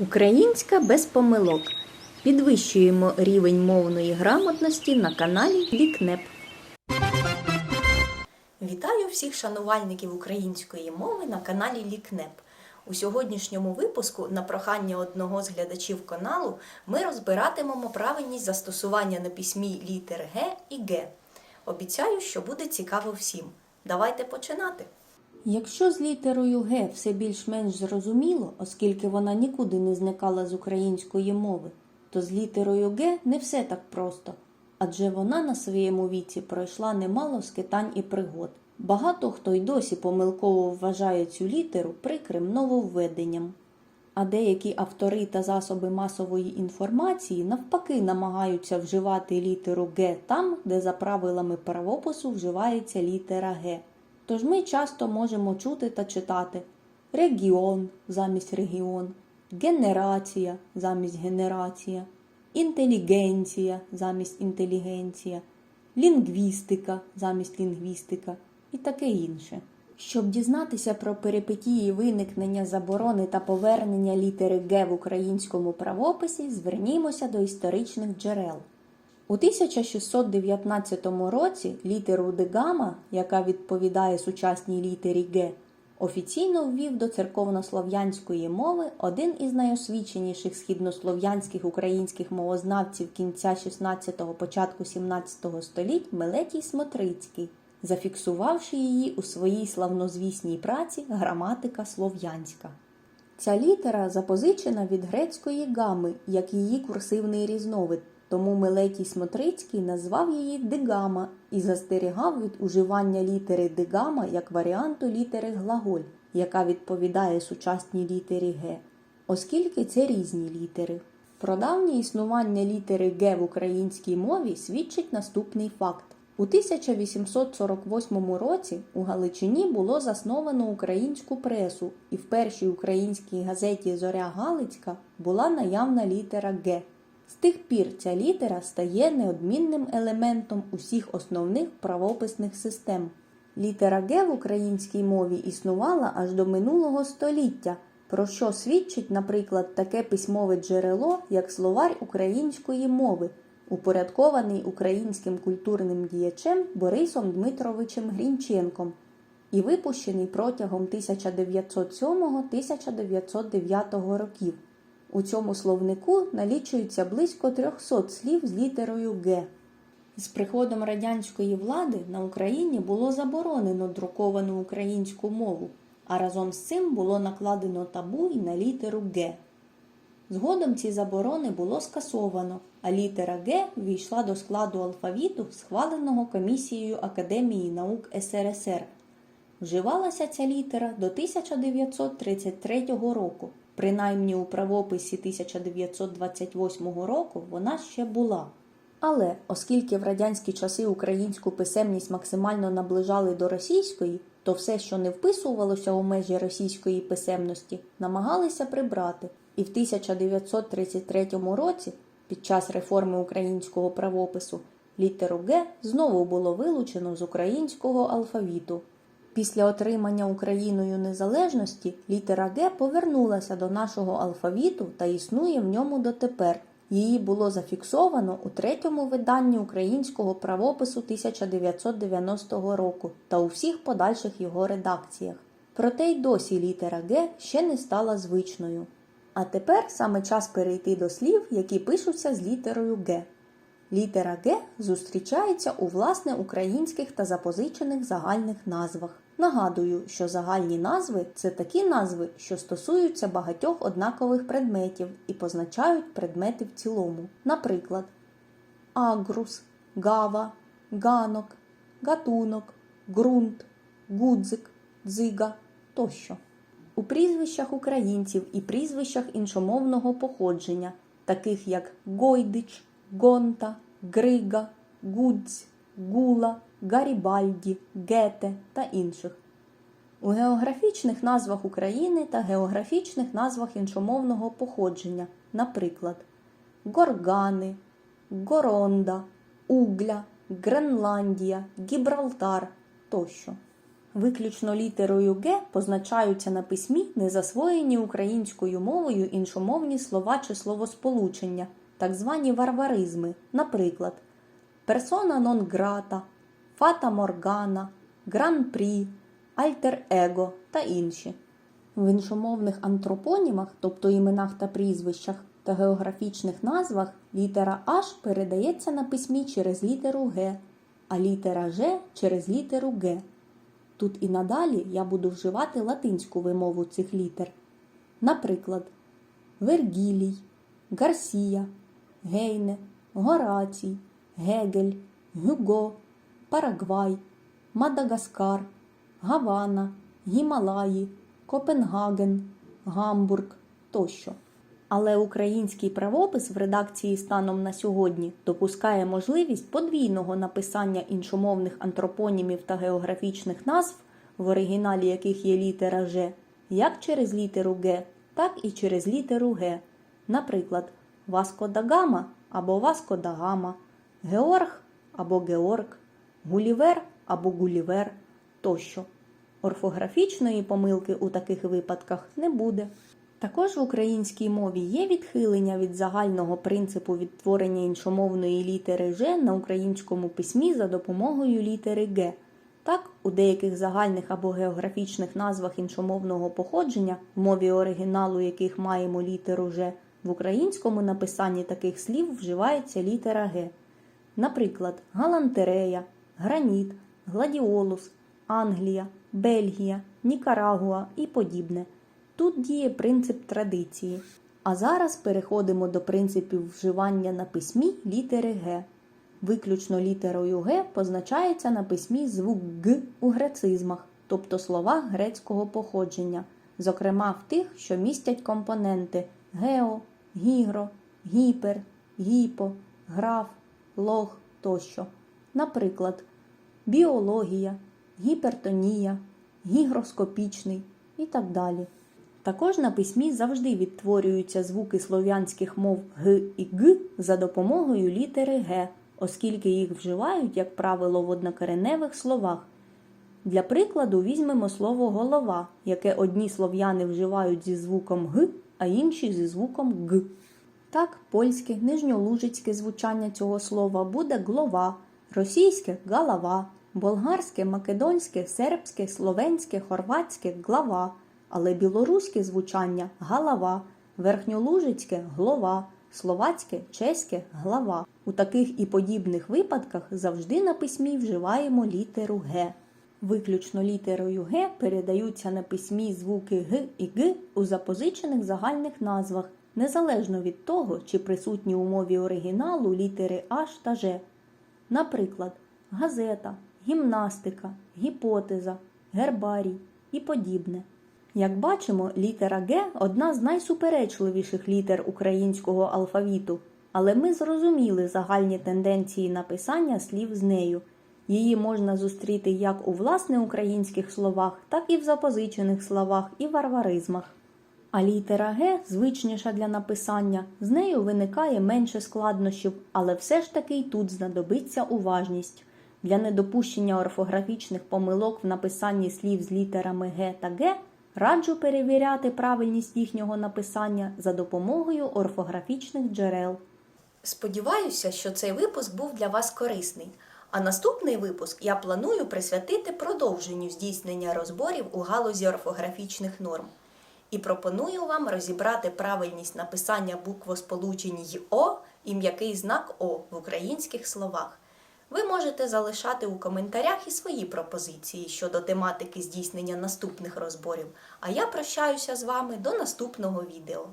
Українська без помилок. Підвищуємо рівень мовної грамотності на каналі Лікнеп. Вітаю всіх шанувальників української мови на каналі Лікнеп. У сьогоднішньому випуску, на прохання одного з глядачів каналу, ми розбиратимемо правильність застосування на письмі літер Г і Г. Обіцяю, що буде цікаво всім. Давайте починати. Якщо з літерою Г все більш-менш зрозуміло, оскільки вона нікуди не зникала з української мови, то з літерою Г не все так просто, адже вона на своєму віці пройшла немало скитань і пригод. Багато хто й досі помилково вважає цю літеру прикрим нововведенням. А деякі автори та засоби масової інформації навпаки намагаються вживати літеру Г там, де за правилами правопису вживається літера Г. Тож ми часто можемо чути та читати регіон замість регіон, генерація замість генерація, інтелігенція замість інтелігенція, лінгвістика замість лінгвістика і таке інше. Щоб дізнатися про перипетії виникнення заборони та повернення літери Г в українському правописі, звернімося до історичних джерел. У 1619 році літеру дегама, яка відповідає сучасній літері Г, офіційно ввів до церковнослов'янської мови один із найосвіченіших східнослов'янських українських мовознавців кінця 16-го, початку 17 століть Мелетій Смотрицький, зафіксувавши її у своїй славнозвісній праці Граматика слов'янська. Ця літера запозичена від грецької гами, як її курсивний різновид, тому Мелетій Смотрицький назвав її дигама і застерігав від уживання літери дигама як варіанту літери глаголь, яка відповідає сучасній літері Г, оскільки це різні літери. Про давнє існування літери Г в українській мові свідчить наступний факт. У 1848 році у Галичині було засновано українську пресу, і в першій українській газеті Зоря Галицька була наявна літера Г. З тих пір ця літера стає неодмінним елементом усіх основних правописних систем. Літера Г в українській мові існувала аж до минулого століття, про що свідчить, наприклад, таке письмове джерело, як словарь української мови, упорядкований українським культурним діячем Борисом Дмитровичем Грінченком і випущений протягом 1907-1909 років. У цьому словнику налічується близько 300 слів з літерою Г. З приходом радянської влади на Україні було заборонено друковану українську мову, а разом з цим було накладено табу і на літеру Г. Згодом ці заборони було скасовано, а літера Г ввійшла до складу алфавіту, схваленого комісією Академії наук СРСР. Вживалася ця літера до 1933 року. Принаймні у правописі 1928 року вона ще була. Але оскільки в радянські часи українську писемність максимально наближали до російської, то все, що не вписувалося у межі російської писемності, намагалися прибрати. І в 1933 році, під час реформи українського правопису, літеру Г знову було вилучено з українського алфавіту. Після отримання Україною незалежності літера Г повернулася до нашого алфавіту та існує в ньому дотепер. Її було зафіксовано у третьому виданні українського правопису 1990 року та у всіх подальших його редакціях. Проте й досі літера Г ще не стала звичною. А тепер саме час перейти до слів, які пишуться з літерою Г. Літера Г зустрічається у власне українських та запозичених загальних назвах. Нагадую, що загальні назви це такі назви, що стосуються багатьох однакових предметів і позначають предмети в цілому. Наприклад, агрус, гава, ганок, гатунок, ґрунт, гудзик, дзига тощо. У прізвищах українців і прізвищах іншомовного походження, таких як Гойдич, Гонта, Грига, Гудзь, Гула, Гарібальді, Гете та інших. У географічних назвах України та географічних назвах іншомовного походження, наприклад, Горгани, Горонда, Угля, Гренландія, Гібралтар тощо. Виключно літерою Г позначаються на письмі незасвоєні українською мовою іншомовні слова чи словосполучення, так звані варваризми, наприклад, персона нон грата, фата моргана, гран-прі, альтер-его та інші. В іншомовних антропонімах, тобто іменах та прізвищах та географічних назвах, літера H передається на письмі через літеру Г, а літера Ж через літеру Г. Тут і надалі я буду вживати латинську вимову цих літер. Наприклад, Вергілій, Гарсія, Гейне, Горацій, Гегель, Гюго, Парагвай, Мадагаскар, Гавана, Гімалаї, Копенгаген, Гамбург тощо. Але український правопис в редакції станом на сьогодні допускає можливість подвійного написання іншомовних антропонімів та географічних назв, в оригіналі яких є літера Ж, як через літеру Г, так і через літеру Г. Наприклад, Васко да Гама або Васко да Гама, Георг або Георг, Гулівер або Гулівер тощо. Орфографічної помилки у таких випадках не буде. Також в українській мові є відхилення від загального принципу відтворення іншомовної літери Ж на українському письмі за допомогою літери Г. Так, у деяких загальних або географічних назвах іншомовного походження, в мові оригіналу яких маємо літеру Ж, в українському написанні таких слів вживається літера Г. Наприклад, галантерея, граніт, гладіолус, Англія, Бельгія, Нікарагуа і подібне. Тут діє принцип традиції. А зараз переходимо до принципів вживання на письмі літери Г. Виключно літерою Г позначається на письмі звук Г у грецизмах, тобто словах грецького походження, зокрема в тих, що містять компоненти гео, гігро, гіпер, гіпо, граф, лог тощо. Наприклад, біологія, гіпертонія, гігроскопічний і так далі. Також на письмі завжди відтворюються звуки слов'янських мов Г і Г за допомогою літери Г, оскільки їх вживають, як правило, в однокореневих словах. Для прикладу візьмемо слово голова, яке одні слов'яни вживають зі звуком Г, а інші зі звуком Г. Так, польське, нижньолужицьке звучання цього слова буде глова, російське голова, болгарське, македонське, сербське, словенське, хорватське глава, але білоруське звучання голова, верхньолужицьке глова, словацьке, чеське глава. У таких і подібних випадках завжди на письмі вживаємо літеру Г. Виключно літерою Г передаються на письмі звуки Г і Г у запозичених загальних назвах, незалежно від того, чи присутні у мові оригіналу літери H та Ж. Наприклад, газета, гімнастика, гіпотеза, гербарій і подібне. Як бачимо, літера Г одна з найсуперечливіших літер українського алфавіту, але ми зрозуміли загальні тенденції написання слів з нею. Її можна зустріти як у власне українських словах, так і в запозичених словах і варваризмах. А літера Г звичніша для написання, з нею виникає менше складнощів, але все ж таки й тут знадобиться уважність. Для недопущення орфографічних помилок в написанні слів з літерами Г та Г раджу перевіряти правильність їхнього написання за допомогою орфографічних джерел. Сподіваюся, що цей випуск був для вас корисний. А наступний випуск я планую присвятити продовженню здійснення розборів у галузі орфографічних норм. І пропоную вам розібрати правильність написання буквосполучень й О і м'який знак О в українських словах. Ви можете залишати у коментарях і свої пропозиції щодо тематики здійснення наступних розборів. А я прощаюся з вами до наступного відео.